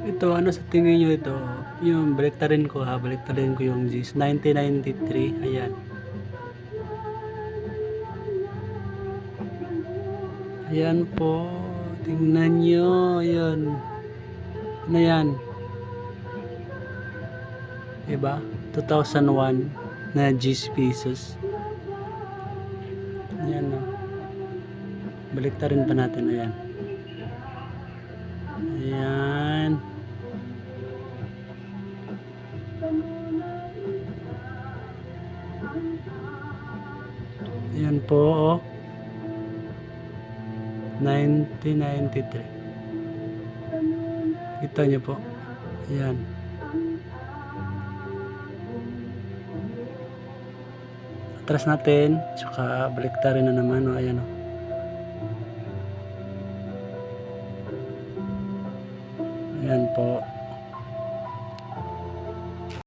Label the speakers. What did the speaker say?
Speaker 1: Ito, ano sa tingin nyo ito? Yung baliktarin ko ha, baliktarin ko yung G's. 1993, ayan. Ayan po, tingnan nyo, ayan. Ano yan? Diba? 2001 na G's pieces. Ayan o. Baliktarin pa natin, ayan. Ayan. Ayan po, oh. 1993. Kita niyo po. Ayan. Atras natin, tsaka baliktarin na naman, oh. Ayan, oh. Ayan po.